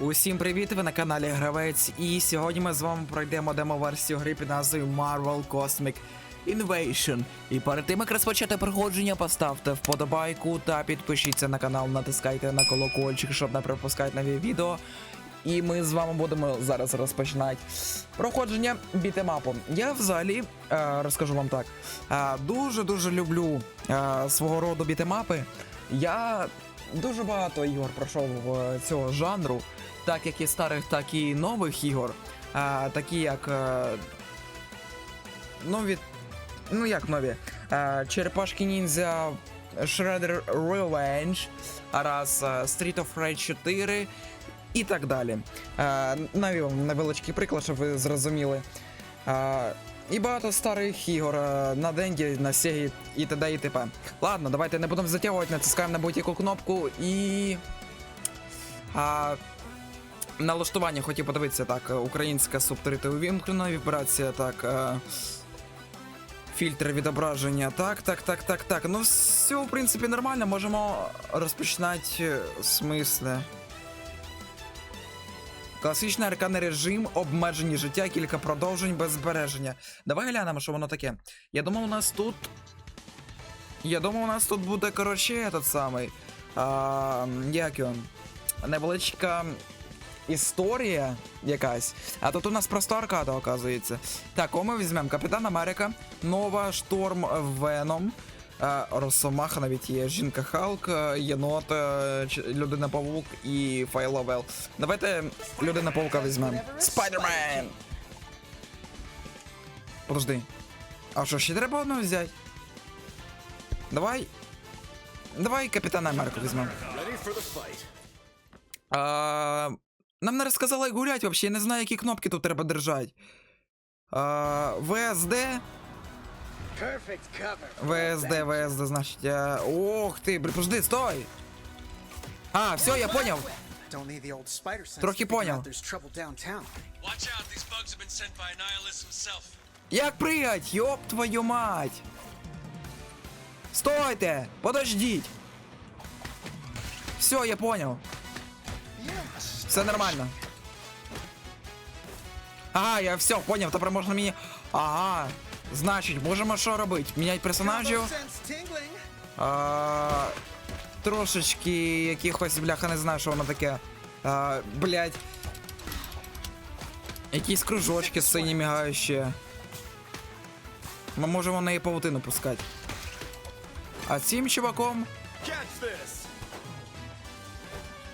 Усім привіт! Ви на каналі Гравець, і сьогодні ми з вами пройдемо демо-версію гри під назвою Marvel Cosmic Invasion. І перед тим як розпочати проходження, поставте вподобайку та підпишіться на канал, натискайте на колокольчик, щоб не пропускати нові відео. І ми з вами будемо зараз розпочинати проходження бітемапу. Я взагалі е, розкажу вам так. е, Дуже-дуже люблю е, свого роду бітемапи. Я дуже багато ігор пройшов цього жанру, так як і старих, так і нових ігор. Такі як нові. Ну як нові? Черепашки ніндзя Shredder Revenge, раз Street of Rage 4 і так далі. Е, навів невеличкий приклад, щоб ви зрозуміли. Е, і багато старих ігор е, на Денді, на Сегі і т.д. і т.п. Ладно, давайте не будемо затягувати, натискаємо на будь-яку кнопку і. А, налаштування хотів подивитися так. Українська субтитри увімкнена, вібрація так. е, Фільтр відображення. Так, так, так, так, так. Ну, все, в принципі, нормально. Можемо розпочинати смисле. Класичний аркадний режим, обмежені життя, кілька продовжень без збереження. Давай глянемо, що воно таке. Я думав, у нас тут. Я думав, у нас тут буде, коротше, этот самий. А, як його? Невеличка історія якась. А тут у нас просто аркада, оказується. Так, кого ми візьмемо? Капітан Америка, Нова, Шторм, Веном. Е, Росомаха навіть є, Жінка Халк, е, Єнот, е, Людина Павук і Файловел. Давайте Людина Павука візьмемо. Спайдермен! Подожди. А що, ще треба одного взяти? Давай. Давай Капітана Америку візьмемо. А, нам не розказали, як гулять вообще, я не знаю, які кнопки тут треба держати. А, ВСД. ВСД, ВСД, значит, я... Ох ты, подожди, стой! А, все, я понял. Трохи понял. Як прыгать, ёб твою мать! Стойте! Подождіть! Все, я понял. Все нормально. Ага, я все понял, тепер можно мені... Ага. Значить, можемо що робити? Міняти персонажів. А, трошечки якихось, бляха, не знаю, що воно таке. А, блять. Якісь кружочки сині мігаючі. Ми можемо на неї павутину пускати. А цим чуваком.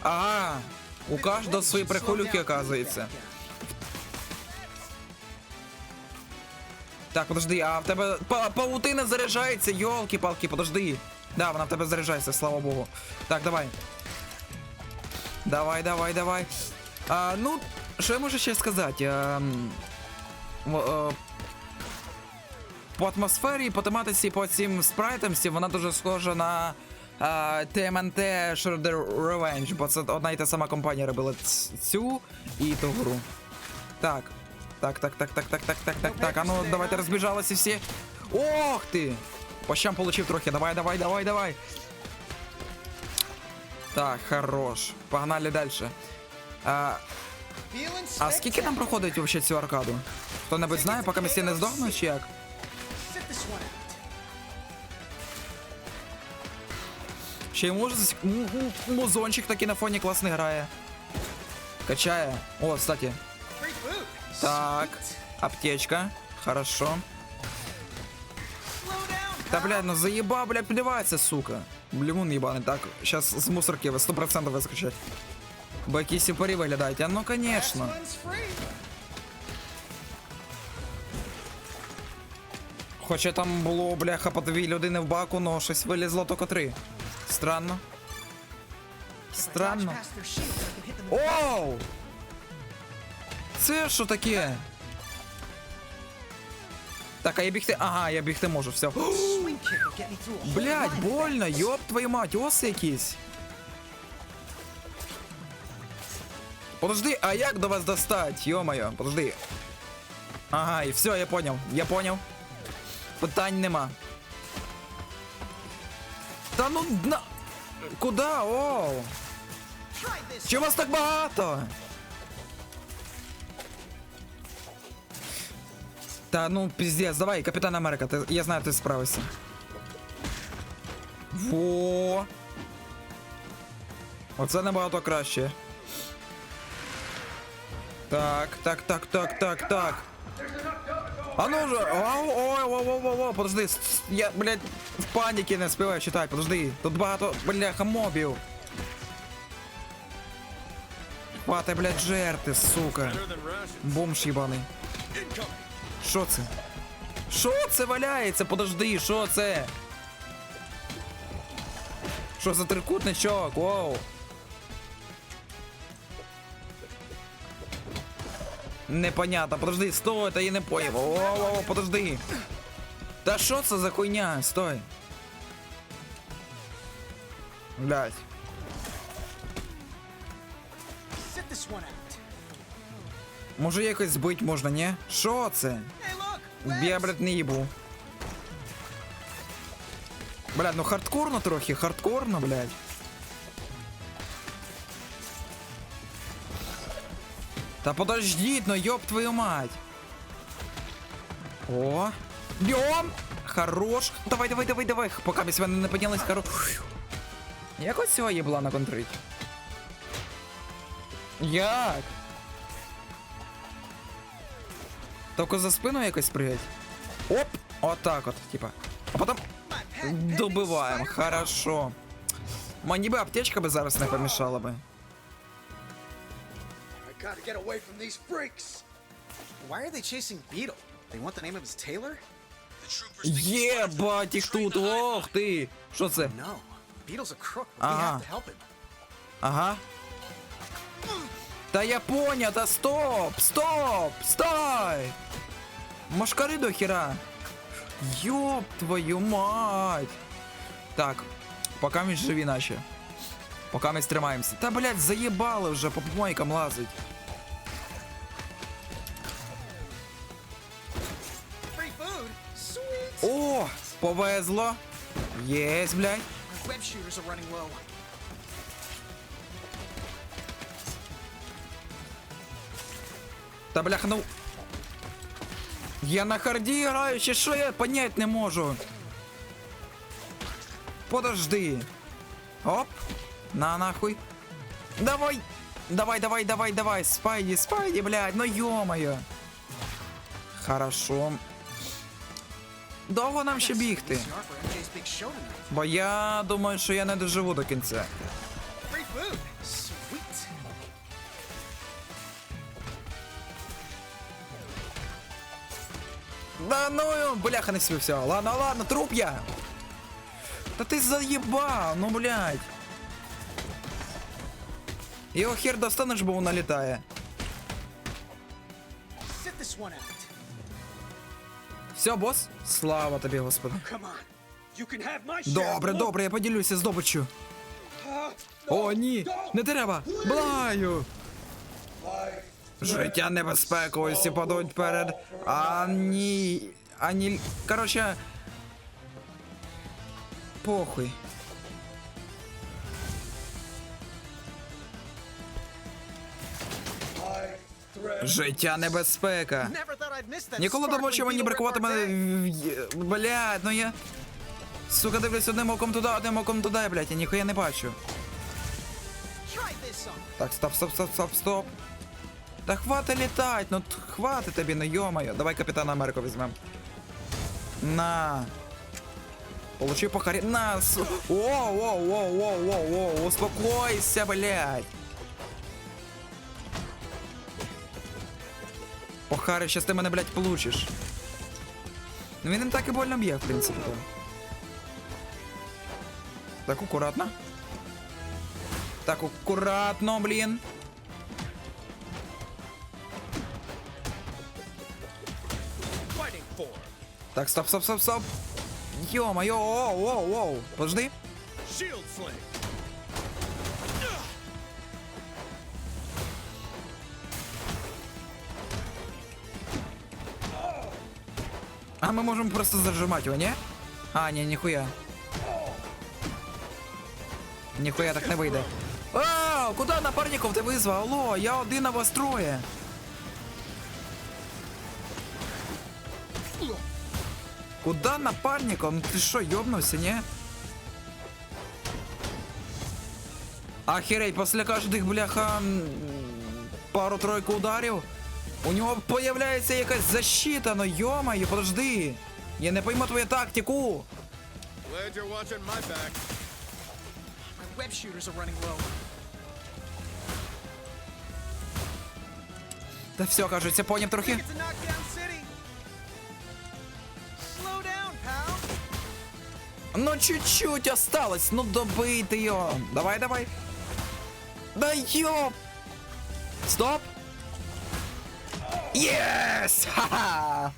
Ага. У кожного свої приколюки, оказується. Так, подожди, а в тебе па- павутина заряджається, йолки-палки, подожди. Да, вона в тебе заряджається, слава Богу. Так, давай. Давай, давай, давай. А, ну, що я можу ще сказати? А, по атмосфері, по тематиці, по цим спрайтам, вона дуже схожа на а, TMNT Shredder Revenge, бо це одна і та сама компанія робила цю і ту гру. Так. Так, так, так, так, так, так, так, так, так. А ну давайте розбіжалися всі. Ох ти! По щам получив трохи. Давай, давай, давай, давай. Так, хорош. Погнали далі. А, а скільки там проходить вообще цю аркаду? Хто-небудь знає, поки ми всі не здохнуть чи як? Ще й може музончик такий на фоні класний грає. Качає. О, кстати. Так, аптечка. Хорошо. Да, блядь, ну заебал, блядь, плевается, сука. Лимон ебаный, так, сейчас с мусорки вы 100% выскочать. Баки сепари вылетайте, а ну конечно. Хоча там було, бляха, по дві людини в баку, но щось вилізло тільки три. Странно. Странно. Оу! Це що таке? Так, а я бігти. Ага, я бігти можу, все. Блять, больно, йоп твою мать, оси якісь. Подожди, а як до вас достать? Йо-моє, подожди. Ага, і все, я поняв. Я поняв. Питань нема. Та ну на. Куда? Оу! Чого вас так багато? Та ну піздець, давай, Капітан Америка, ти, я знаю, ти справишся. Во. Оце набагато краще. Так, так, так, так, так, так. А ну же, ой, ой, ой, ой, ой, ой, подожди, с- с- я, блядь, в паніки не співаю читати, подожди, тут багато, бляха, мобів. Хвати, блядь, жерти, сука. Бомж їбаний. Що це? Що це валяється? Подожди, що це? Що за трикутничок? Воу. Непонятно, подожди, стой, та я не поняв. Воу, подожди. Та що це за хуйня? Стой. Блять. Може якось збить можна, ні? Що це? Я, блядь, не їбу. Блядь, ну хардкорно трохи, хардкорно, блядь. Та подождіть, ну ёб твою мать. О, бьем! Хорош. Давай, давай, давай, давай. Поки без мене не піднялись, хорош. Як ось цього єбла контрить? Як? Тільки за спину якось пригать. Оп! Отак от, типа. А потім My pet, pet, добиваємо. spider. Хорошо. Мені би аптечка би зараз не помішала би. I gotta get away from these freaks. Why are they chasing Beetle? They want the name of his tailor? The troopers think he's Є, one of them. бать їх Train тут. to hide Ох ти. Що це? No. Beetle's a crook, but we Ага. have to help him. Ага. Та я понял, та стоп! Стоп! Стой! Машкари до хера. Ёб твою мать! Так, поки ми живі наші. Поки ми стримаємося. Та, блядь, заєбали вже, по помойкам food? О, повезло. Єсть, блядь. Та бляха, ну. Я на харді граю, чи що я понять не можу. Подожди. Оп. На нахуй. Давай. Давай, давай, давай, давай. Спайді, спайді, блядь, ну ё-моё. Хорошо. Довго нам ще бігти. Бо я думаю, що я не доживу до кінця. Да ну бляха не все. Ладно, ладно, труп я. Та ти заєбав, ну блядь. Його хер достанеш, бо вона літає. Все, бос? Слава тобі, господи. Добре, добре, я поділюся здобиччю. О, ні, не треба. Блаю. Життя небезпекою всі падуть перед. Ані. Ані. Короче. Похуй. Життя небезпека. Ніколи думав, що мені Beetle бракувати мене. repartee. в- Блядь, ну я. Сука, дивлюсь одним оком туди, одним оком туди, блядь, я ніхуя не бачу. Так, стоп, стоп, стоп, стоп, стоп. Та хвати літать, ну хвати тобі, ну йомаю. Давай капітана Америку візьмем. На. Получи похарі. На, су... Воу, воу, воу, воу, воу, успокойся, блядь. По харі, щас ти мене, блядь, получиш. Ну він не так і больно б'є, в принципі. то. Так, акуратно. Так, акуратно, блін. Так, стоп, стоп, стоп, стоп. Ё-моё, оу, оу, оу. Подожди. Shield sling. А мы можем просто зажимать его, не? А, не, нихуя. Ніхуя так не вийде. А, куди напарников ти визвав? Алло, я один, а вас троє. Куда напарников? Ну ти що, йобнувся, ні? Охереть, після кожних бляха пару-тройку ударів. У нього появляється якась защита, ну йомаю, подожди. Я не пойму твою тактику. Glad you're watching my back. My web shooters are running low. Та все, кажеться, поняв трохи. Ну чуть-чуть осталось, ну добийте його. Давай, давай. Да йоп! Стоп! Єс! Ха-ха!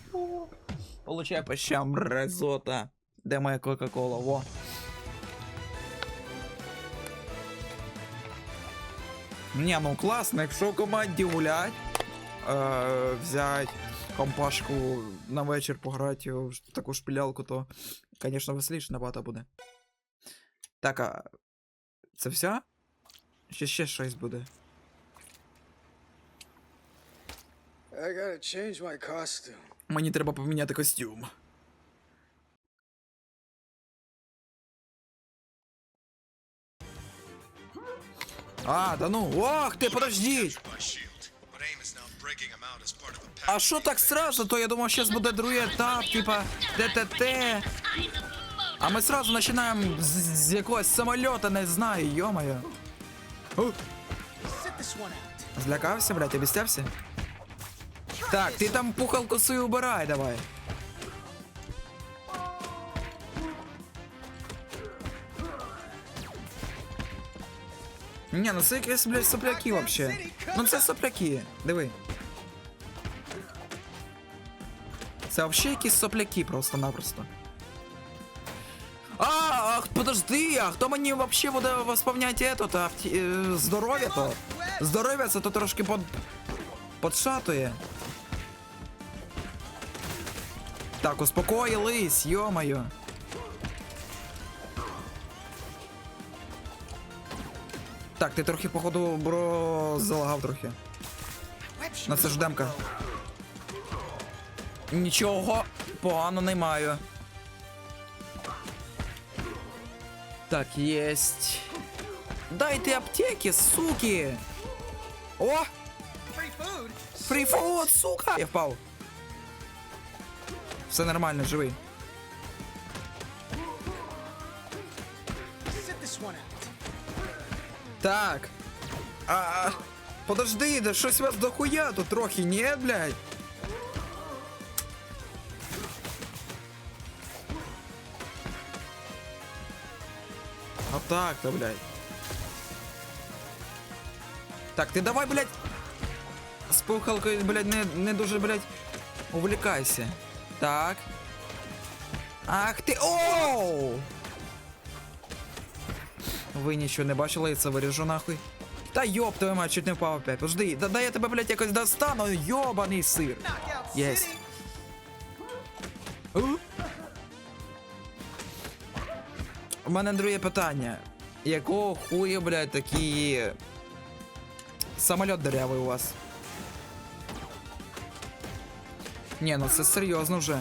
Получай по щам, резота. Де моя Кока-Кола? Во. Не, ну класно, якщо в команді гулять, е, взять компашку на вечір пограти в таку шпілялку, то, звісно, веселіше набагато буде. Так, а це все? Ще ще щось буде. I gotta change my costume. Мені треба поміняти костюм. А, да ну, ох ти, подождіть! А що так сразу? То я думав, зараз буде другий етап, типа ТТТ. А ми сразу починаємо з, з якогось самольота, не знаю, out. Злякався, блядь, обіцявся? Так, ти там пухалку свою убирай, давай. Ні, ну це якісь, блядь, сопляки вообще. Ну це сопляки, диви. Це вообще якісь сопляки просто-напросто. А, ах, подожди, а хто мені вообще буде восполняти этот, а, е, здоров'я то? Здоров'я це то трошки под... подшатує. Так, успокоїлись, йомаю. Так, ти трохи, походу, бро, залагав трохи. На це ж демка. Нічого погано не маю. Так, єсть. Дайте аптеки, суки! О! Фріфуд, сука! Я впав. Все нормально, живий. Так. А, подожди, да щось вас дохуя тут трохи, ні, блядь? А так-то, блядь. Так, ти давай, блядь. З пухалкою, блядь, не, не дуже, блядь, увлікайся. Так. Ах ти. Оу! Ви нічого не бачили, я це виріжу нахуй. Та йоп, твою мать, чуть не впав опять. Подожди, да, да я тебе, блядь, якось достану, йобаний сир. Knockout Yes. У? Мене друге питання. Якого хуя, блядь, такий самоліт дырявий у вас? Ні, ну це серйозно вже.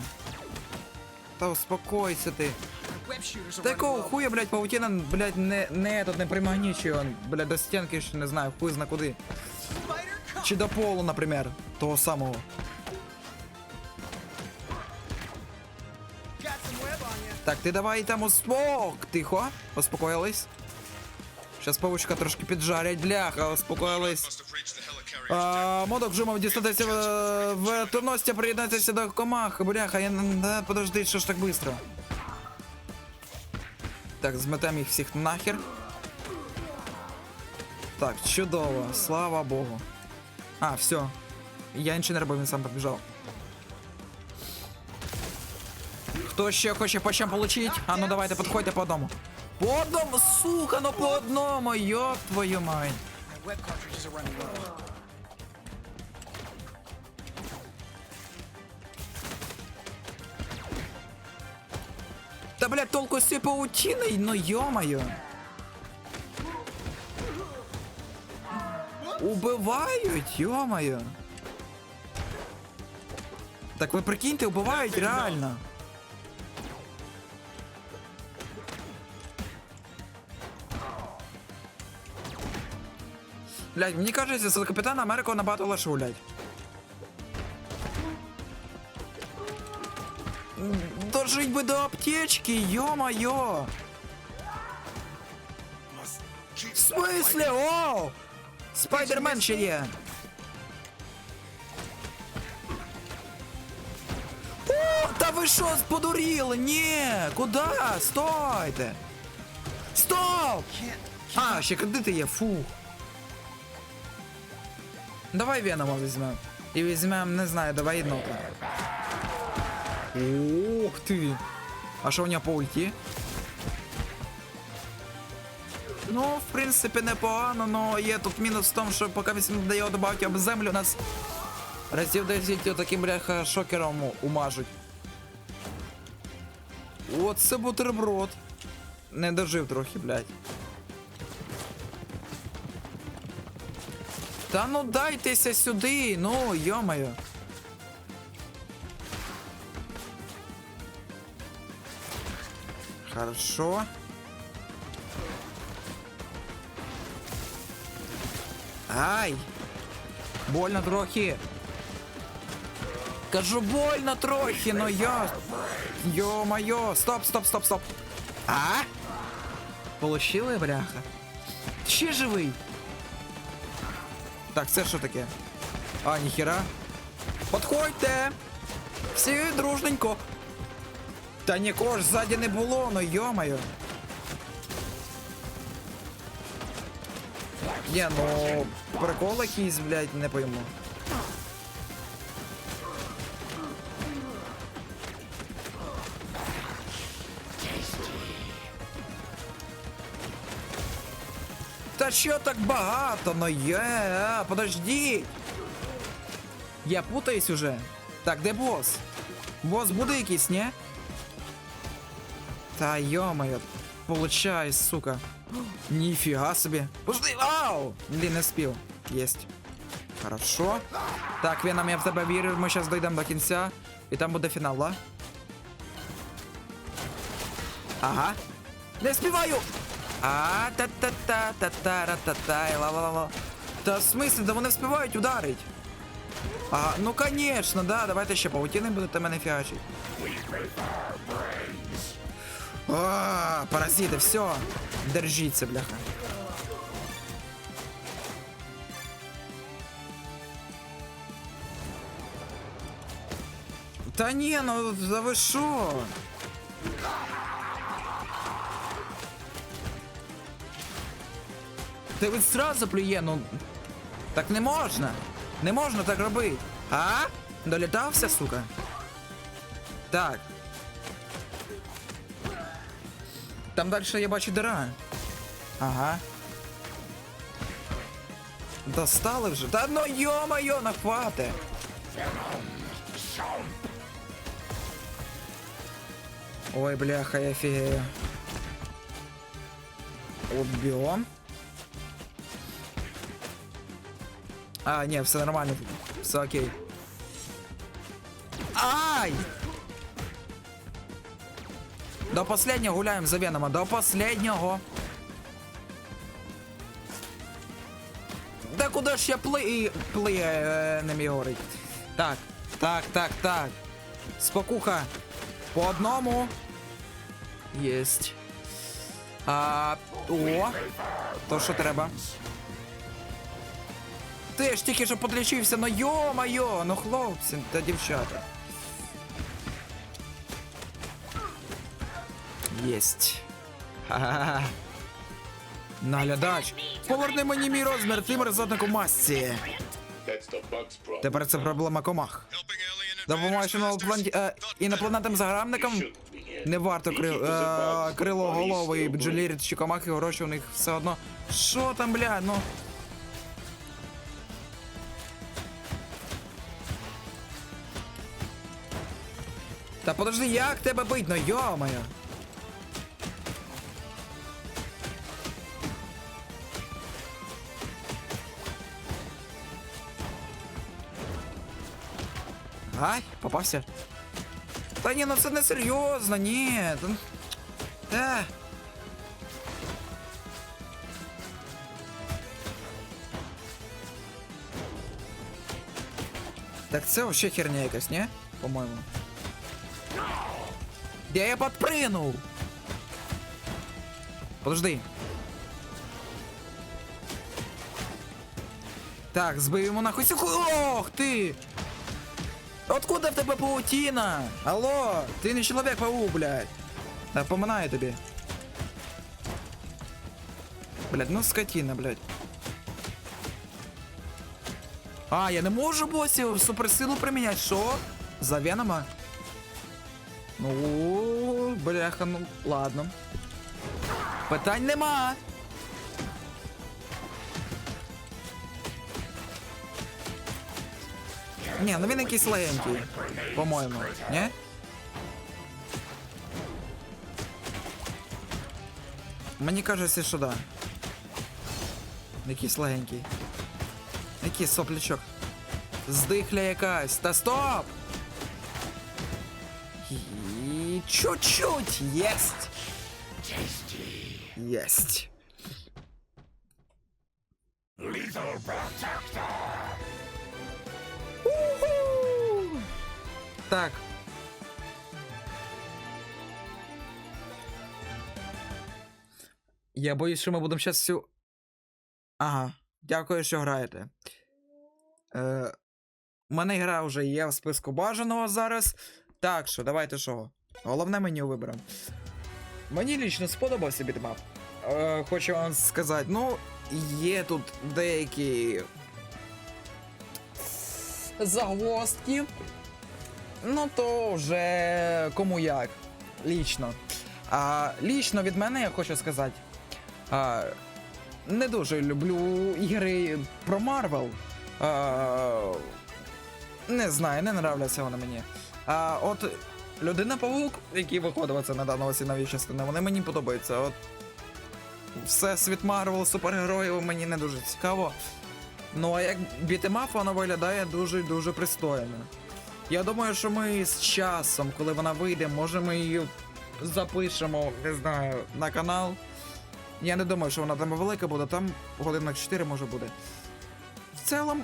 Та успокойся ти. My web shooters are Та running якого low. хуя, блядь, паутина, блядь, не, не тут не примагнічує, блядь, до стінки ще не знаю, хуй зна куди. Чи до полу, наприклад, того самого. Так, ти давай там успок. Тихо, успокоїлись. Щас павучка трошки піджарять, бляха, успокоїлись. А, модок жумов дістатися в, в турності, приєднатися до комах. Бляха, я да, подожди, що ж так швидко. Так, зметемо їх всіх нахер. Так, чудово, слава Богу. А, все. Я нічого не робив, він сам побіжав. Хто ще хоче по чим получить? А ну давайте, підходьте по одному. По одному, сука, ну по одному, йоп твою мать. Та, блядь, толку з цією паутиною, ну йомаю. Убивають, йомаю. Так ви прикиньте, убивають реально. Блять, мені кажеться, за капітана Америку набагато легше гулять. Дожить би до аптечки, йо-моє! В смислі? О! Спайдермен ще є! О, та ви що, подуріли? Ні! Куда? Стойте! Стоп! А, ще кредити є, фух. Давай Венома візьмемо. І візьмемо, не знаю, давай єднота. Ух ти! А що у нього по ульті? Ну, в принципі, непогано, но є тут мінус в тому, що поки він дає добавки об землю, нас разів 10 таким бляха шокером умажуть. Це бутерброд. Не дожив трохи, блядь. Та ну дайтеся сюди, ну, йомаю. Хорошо. Ай! Больно трохи. Кажу, больно трохи, но я. Ё-моё! Стоп, стоп, стоп, стоп. А? Получили, бляха? Ще живий. Так, це що таке? А, ніхера. Подходьте! Всі дружненько. Та нікого ж ззаді не було, ну йомаю. Ні, ну прикол якийсь, блядь, не пойму. Та так багато? Ну є, подожди. Я путаюсь уже. Так, де бос? Бос буде якийсь, ні? Та йо-моє, получай, сука. Ніфіга собі. Пусти! Ау! Блін, не спів. Єсть. Хорошо. Так, Веном, я в тебе вірю, ми зараз дійдемо до кінця. І там буде фінал, да? Ага. Не співаю! А та та та та та ра та та ла ла ла Та в смислі, да вони вспівають ударить. Ага, ну конечно, да, давайте ще паутіни будете мене фігачить. А, паразити, все. Держіться, бляха. Та ні, ну да ви що? Та він зразу плює, ну. Так не можна. Не можна так робити. А? Долітався, сука. Так. Там далі я бачу дира. Ага. Достали вже. Та ну йо-моє, нахвати. Ой, бляха, я фігею. Убьем. А, не, все нормально. Все окей. Ай! До последнього гуляємо за Венома. До последнього. Да куди ж я пли... пли... е, не міг говорить. Так, так, так, так. Спокуха. По одному. Єсть. А, о, то що треба. Ти ж тільки що подлічився, ну йо-майо, ну хлопці та дівчата. Єсть. Ха-ха-ха. Наглядач. Поверни мені мій розмір, ти мерзотник у масці. Тепер це проблема комах. Допомагаєш е, інопланетним in. Не варто кри... These are е, but bodies бджолірі чи комахи, гроші у них все одно. Що там, бля, ну. Та подожди, як тебе бить? Ну йо-моє. Ай, попався. Та ні, ну це не серйозно, ні. Та. Так це вообще херня якась, не? По-моєму. Я подпрыгнув? Подожди. Так, збив йому нахуй. Ох ти! Откуда в тебе паутина? Алло, ти не чоловік паук, блядь. Напоминаю тобі. Блядь, ну скотина, блядь. А, я не можу босів суперсилу приміняти. Що? За Венома? Ну, бляха, ну ладно. Питань нема. Ні, ну він якийсь легенький, по-моєму, ні? Мені кажеться, що да. Якийсь легенький. Який соплячок. Здихля якась. Та стоп! І чуть-чуть. Єсть. Уху! Так. Я боюсь, що ми будемо зараз всю. Ага, дякую, що граєте. Е, у мене гра вже є в списку бажаного зараз. Так що, давайте що. Головне меню виберемо. Мені лічно сподобався бітмап. Е, хочу вам сказати, ну, є тут деякі загвоздки. Ну, то вже кому як. Лічно. А лічно від мене я хочу сказати. А, не дуже люблю ігри про Марвел. Не знаю, не нравляться вони мені. А от Людина Павук, який виходив оце недавно ось частини, вони мені подобаються. От все світ Марвел, супергероїв мені не дуже цікаво. Ну а як бітемаф, вона виглядає дуже-дуже пристойно. Я думаю, що ми з часом, коли вона вийде, може ми її запишемо, не знаю, на канал. Я не думаю, що вона там велика буде, там годин на 4 може буде. В цілому,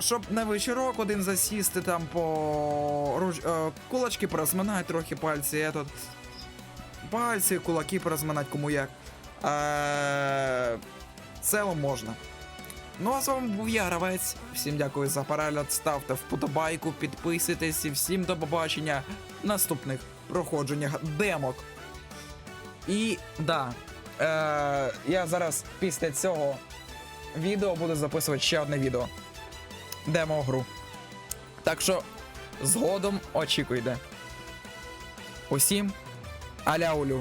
щоб на вечірок один засісти там по руч... е, кулачки порозминати трохи пальці, я тут. Пальці, кулаки порозминати кому як. Е... В можна. Ну а з вами був я, гравець. Всім дякую за перегляд. Ставте вподобайку, підписуйтесь і всім до побачення наступних проходженнях демок. І да, е, я зараз після цього відео буду записувати ще одне відео. Демо гру. Так що згодом очікуйте. Усім аляулю.